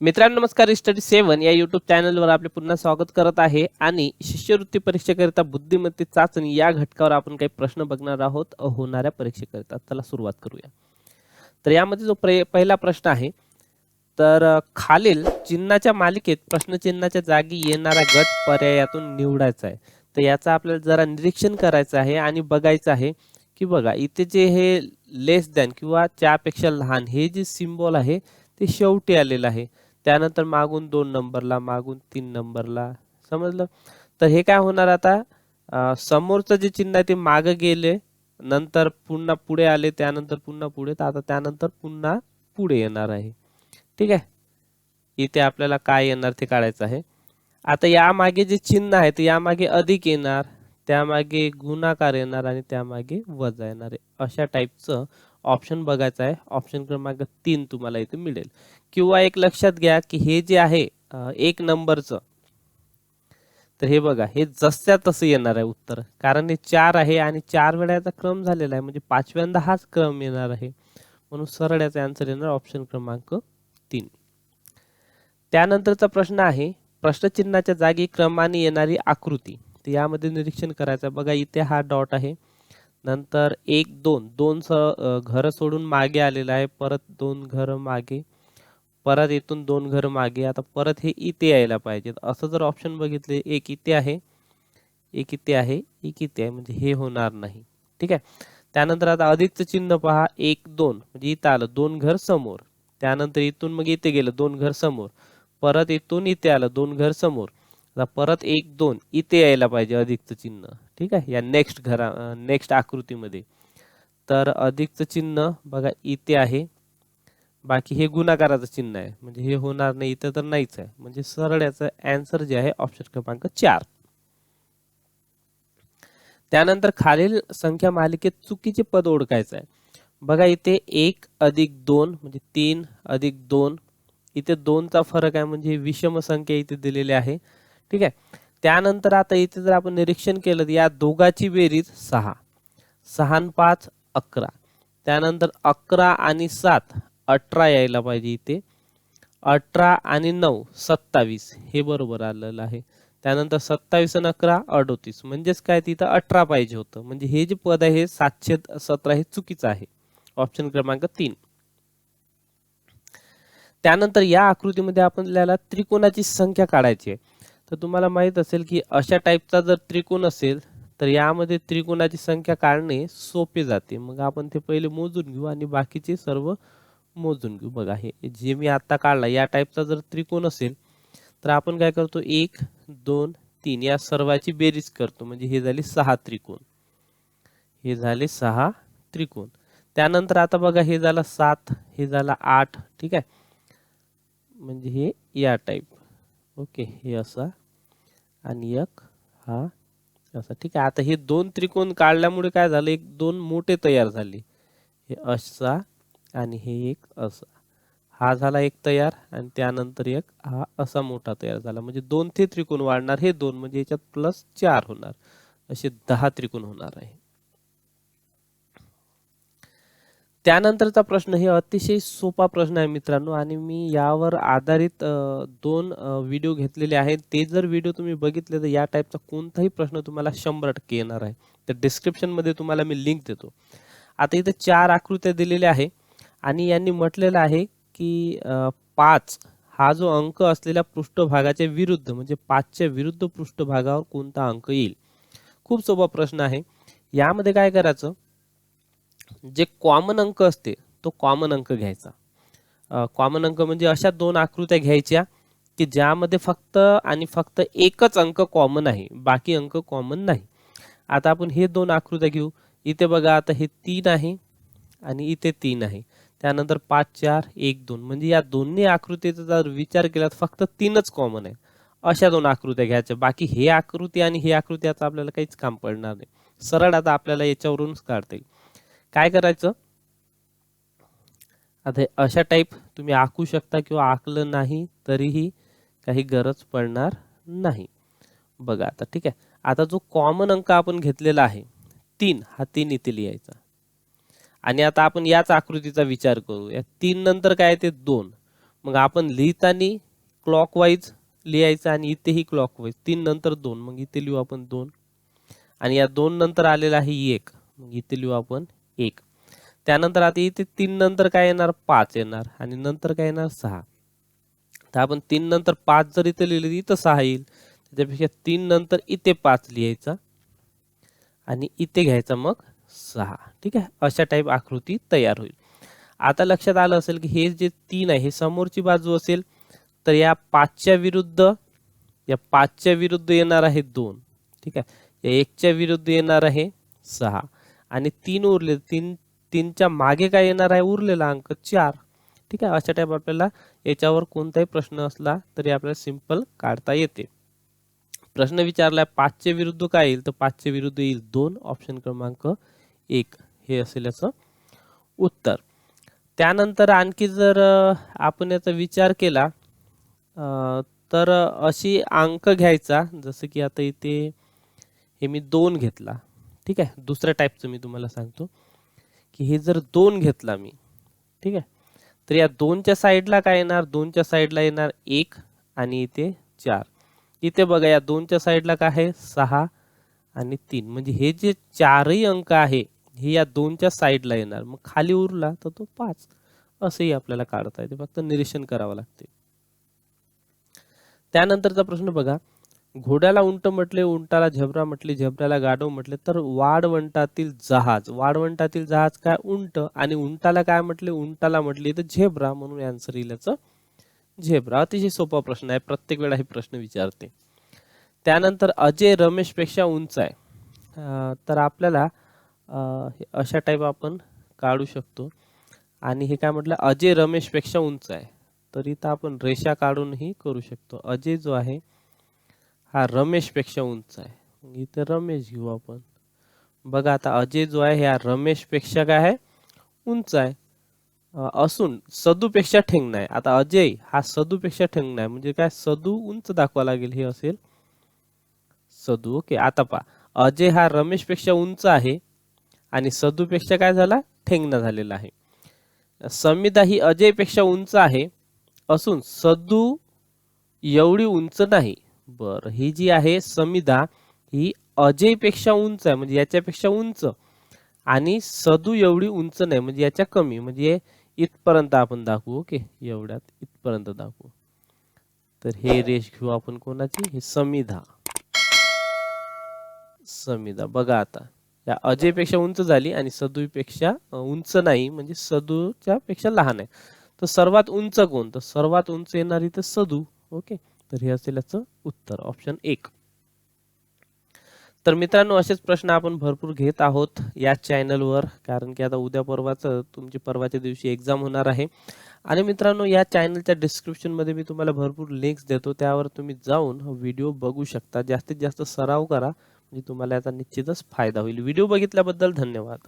मित्रांनो नमस्कार स्टडी सेवन या युट्यूब चॅनलवर आपले पुन्हा स्वागत करत आहे. आणि शिष्यवृत्ती परीक्षेकरिता बुद्धिमत्ते चाचणी या घटकावर आपण काही प्रश्न बघणार आहोत होणाऱ्या परीक्षेकरिता. त्याला सुरुवात करूया. तर यामध्ये जो प्रे पहिला प्रश्न आहे तर खालील चिन्हाच्या मालिकेत प्रश्नचिन्हाच्या जागी येणारा गट पर्यायातून निवडायचा आहे. तर याचा आपल्याला जरा निरीक्षण करायचं आहे आणि बघायचं आहे की बघा इथे जे हे लेस दॅन किंवा त्यापेक्षा लहान हे जे सिम्बॉल आहे ते शेवटी आलेलं आहे. त्यानंतर मागून दोन नंबरला मागून तीन नंबरला. समजलं? तर हे काय होणार आता? समोरचं जे चिन्ह आहे ते मागं गेले नंतर पुन्हा पुढे आले त्यानंतर पुन्हा पुढे. तर आता त्यानंतर पुन्हा पुढे येणार आहे. ठीक आहे? इथे आपल्याला काय येणार ते काढायचं आहे. आता यामागे जे चिन्ह आहे ते यामागे अधिक येणार त्यामागे गुणाकार येणार आणि त्यामागे वजा येणार आहे. अशा टाईपचं ऑप्शन बघायचं आहे. ऑप्शन क्रमांक तीन तुम्हाला इथे मिळेल. किंवा एक लक्षात घ्या की हे जे आहे एक नंबरचं तर हे बघा हे जसच्या तसं येणार आहे उत्तर. कारण हे चार आहे आणि चार वेळा याचा क्रम झालेला आहे. म्हणजे पाचव्यांदा हाच क्रम येणार आहे. म्हणून सरळ याचा आन्सर येणार ऑप्शन क्रमांक तीन. त्यानंतरचा प्रश्न आहे प्रश्नचिन्हाच्या जागी क्रमाने येणारी आकृती. तर यामध्ये निरीक्षण करायचं आहे. बघा इथे हा डॉट आहे. नंतर एक दोन दोन स घर घरं सोडून मागे आलेलं आहे. परत दोन घरं मागे परत इथून दोन घरं मागे. आता परत हे इथे यायला पाहिजेत. असं जर ऑप्शन बघितले एक इथे आहे एक इथे आहे एक इथे आहे. म्हणजे हे होणार नाही. ठीक आहे? त्यानंतर आता अधिकचं चिन्ह पहा. एक दोन. म्हणजे इथं आलं दोन घर समोर. त्यानंतर इथून मग इथे गेलं दोन घर समोर. परत इथून इथे आलं दोन घर समोर. परत एक दोन इथे यायला पाहिजे अधिकचं चिन्ह. ठीक आहे? या नेक्स्ट घरा नेक्स्ट आकृतीमध्ये. तर अधिकचं चिन्ह बघा इथे आहे. बाकी हे गुणाकाराचं चिन्ह आहे. म्हणजे हे होणार नाही इथं तर नाहीच आहे. म्हणजे सरळ याचं अँसर जे आहे ऑप्शन क्रमांक चार. त्यानंतर खालील संख्या मालिकेत चुकीचे पद ओळखायचं आहे. बघा इथे एक अधिक दोन म्हणजे तीन अधिक दोन. इथे दोनचा फरक आहे म्हणजे विषम संख्या इथे दिलेली आहे. ठीक आहे? त्यानंतर आता इथे जर आपण निरीक्षण केलं तर या दोघाची बेरीज सहा. सहा पाच अकरा. त्यानंतर अकरा आणि सात अठरा यायला पाहिजे इथे. अठरा आणि नऊ सत्तावीस. हे बरोबर आलेलं आहे. त्यानंतर सत्तावीस आणि अकरा अडोतीस. म्हणजेच काय? तिथं अठरा पाहिजे होतं. म्हणजे हे जे पद आहे हे सातशे सतरा हे चुकीचं आहे. ऑप्शन क्रमांक तीन. त्यानंतर या आकृतीमध्ये आपल्याला त्रिकोणाची संख्या काढायची आहे. तर तुम्हाला माहीत असेल की अशा टाईपचा जर त्रिकोण असेल तर यामध्ये त्रिकोणाची संख्या काढणे सोपे जाते. मग आपण ते पहिले मोजून घेऊ आणि बाकीचे सर्व मोजून घेऊ. बघा हे जे मी आत्ता काढला या टाईपचा जर त्रिकोण असेल तर आपण काय करतो? एक दोन तीन या सर्वाची बेरीज करतो. म्हणजे हे झाले सहा त्रिकोण. हे झाले सहा त्रिकोण. त्यानंतर आता बघा हे झालं सात हे झालं आठ ठीक आहे? म्हणजे हे या टाईप ओके हे असा आणि एक हा. असा ठीक आहे. आता हे दोन त्रिकोण काढल्यामुळे काय झालं? एक दोन मोठे तयार झाले. हे असा आणि हे एक असा. हा झाला एक तयार आणि त्यानंतर एक हा असा मोठा तयार झाला. म्हणजे दोन ते त्रिकोण वाढणार. हे दोन म्हणजे याच्यात प्लस चार होणार. असे दहा त्रिकोण होणार आहे. त्यानंतरचा प्रश्न हे अतिशय सोपा प्रश्न आहे मित्रांनो आणि मी यावर आधारित दोन व्हिडिओ घेतलेले आहेत. ते जर व्हिडिओ तुम्ही बघितले तर या टाईपचा कोणताही प्रश्न तुम्हाला शंभर टक्के येणार आहे. तर डिस्क्रिप्शनमध्ये तुम्हाला मी लिंक देतो. आता इथे चार आकृत्या दिलेल्या आहे आणि यांनी म्हटलेलं आहे की पाच हा जो अंक असलेल्या पृष्ठभागाच्या विरुद्ध म्हणजे पाचच्या विरुद्ध पृष्ठभागावर कोणता अंक येईल? खूप सोपा प्रश्न आहे. यामध्ये काय करायचं? जे कॉमन अंक असते तो कॉमन अंक घ्यायचा. कॉमन अंक म्हणजे अशा दोन आकृत्या घ्यायच्या की ज्यामध्ये फक्त आणि फक्त एकच अंक कॉमन आहे बाकी अंक कॉमन नाही. आता आपण हे दोन आकृत्या घेऊ. इथे बघा आता हे तीन आहे आणि इथे तीन आहे. त्यानंतर पाच चार एक दोन. म्हणजे या दोन्ही आकृतीचा जर विचार केला तर फक्त तीनच कॉमन आहे. अशा दोन आकृत्या घ्यायच्या. बाकी हे आकृती आणि हे आकृती आता आपल्याला काहीच काम पडणार नाही. सरळ आता आपल्याला याच्यावरूनच काढता येईल. काय करायचं? आता अशा टाईप तुम्ही आखू शकता किंवा आखलं नाही तरीही काही गरज पडणार नाही. बघा आता ठीक आहे. आता जो कॉमन अंक आपण घेतलेला आहे तीन हा तीन इथे लिहायचा. आणि आता आपण याच आकृतीचा विचार करू. या तीन नंतर काय ते दोन. मग आपण लिहिताना क्लॉकवाईज लिहायचं आणि इथेही क्लॉकवाईज तीन नंतर दोन. मग इथे लिहू आपण दोन. आणि या दोन नंतर आलेला आहे एक. मग इथे लिहू आपण एक. त्यानंतर आता इथे तीन नंतर काय येणार? पाच येणार. आणि नंतर काय येणार? सहा. तर आपण तीन नंतर पाच जर इथे लिहिले तर इथं सहा येईल. त्याच्यापेक्षा तीन नंतर इथे पाच लिहायचा. आणि इथे घ्यायचा मग सहा. ठीक आहे? अशा टाईप आकृती तयार होईल. आता लक्षात आलं असेल की हे जे तीन आहे हे समोरची बाजू असेल तर या पाचच्या विरुद्ध या पाचच्या विरुद्ध येणार आहे दोन. ठीक आहे? या एकच्या विरुद्ध येणार आहे सहा. आणि तीन उरले तीन तीनच्या मागे काय येणार आहे? उरलेला अंक चार. ठीक आहे? अशा टाईप आपल्याला याच्यावर कोणताही प्रश्न असला तरी आपल्याला सिंपल काढता येते. प्रश्न विचारलाय पाचचे विरुद्ध काय येईल? तर पाचचे विरुद्ध येईल दोन. ऑप्शन क्रमांक एक. हे असेल याचं उत्तर. त्यानंतर आणखी जर आपण याचा विचार केला तर अशी अंक घ्यायचा. जसं की आता इथे हे मी दोन घेतला. ठीक आहे? दुसऱ्या टाईपचं मी तुम्हाला सांगतो. की हे जर दोन घेतला मी ठीक आहे? तर या दोनच्या साईडला काय येणार? दोनच्या साईडला येणार एक आणि इथे चार. इथे बघा या दोनच्या साईडला काय आहे? सहा आणि तीन. म्हणजे हे जे चारही अंक आहे हे या दोनच्या साईडला येणार. मग खाली उरला तर तो पाच. असंही आपल्याला काढता येते. फक्त निरीक्षण करावं लागते. त्यानंतरचा प्रश्न बघा. घोड्याला उंट म्हटले उंटाला झबरा म्हटले झबऱ्याला गाढव म्हटले तर वाढवंटातील जहाज. वाढवंटातील जहाज काय? उंट. आणि उंटाला काय म्हटले? उंटाला म्हटले तर झेब्रा म्हणून आन्सर येईल याचं. झेब्रा. अतिशय सोपा प्रश्न आहे. प्रत्येक वेळा हे प्रश्न विचारते. त्यानंतर अजय रमेशपेक्षा उंच आहे. तर आपल्याला अशा टाईप आपण काढू शकतो. आणि हे काय म्हटलं? अजय रमेशपेक्षा उंच आहे. तर इथं आपण रेषा काढूनही करू शकतो. अजय जो आहे हा रमेशपेक्षा उंच आहे. इथं इथे रमेश घेऊ आपण. बघा आता अजय जो आहे हा रमेशपेक्षा काय आहे? उंच आहे. असून सदूपेक्षा ठेंगणा आहे आता अजय हा सदूपेक्षा ठेंगणा आहे म्हणजे काय? सदू उंच दाखवा लागेल हे असेल. सदू ओके. आता पहा. अजय हा रमेशपेक्षा उंच आहे आणि सदूपेक्षा काय झाला? ठेंगणा झालेला आहे. समिधा ही अजयपेक्षा उंच आहे. असून सदू एवढी उंच नाही. बर ही जी आहे समिधा ही अजयपेक्षा उंच आहे म्हणजे याच्यापेक्षा उंच. आणि सदू एवढी उंच नाही म्हणजे याच्या कमी म्हणजे इथपर्यंत आपण दाखवू ओके? एवढ्यात इथपर्यंत दाखवू. तर हे रेष घेऊ आपण कोणाची? हे समिधा. समिधा बघा आता. या अजयपेक्षा उंच झाली आणि सदूपेक्षा उंच नाही म्हणजे सदूच्या पेक्षा लहान आहे. तर सर्वात उंच कोण? तर सर्वात उंच येणारी तर सदू ओके? तर हे असेल याचं उत्तर ऑप्शन एक. तर मित्रांनो असेच प्रश्न आपण भरपूर घेत आहोत या चॅनलवर कारण की आता उद्या परवाचं तुमची परवाच्या दिवशी एक्झाम होणार आहे. आणि मित्रांनो या चॅनलच्या डिस्क्रिप्शनमध्ये मी तुम्हाला भरपूर लिंक्स देतो त्यावर तुम्ही जाऊन व्हिडिओ बघू शकता. जास्तीत जास्त सराव करा म्हणजे तुम्हाला याचा निश्चितच फायदा होईल. व्हिडिओ बघितल्याबद्दल धन्यवाद.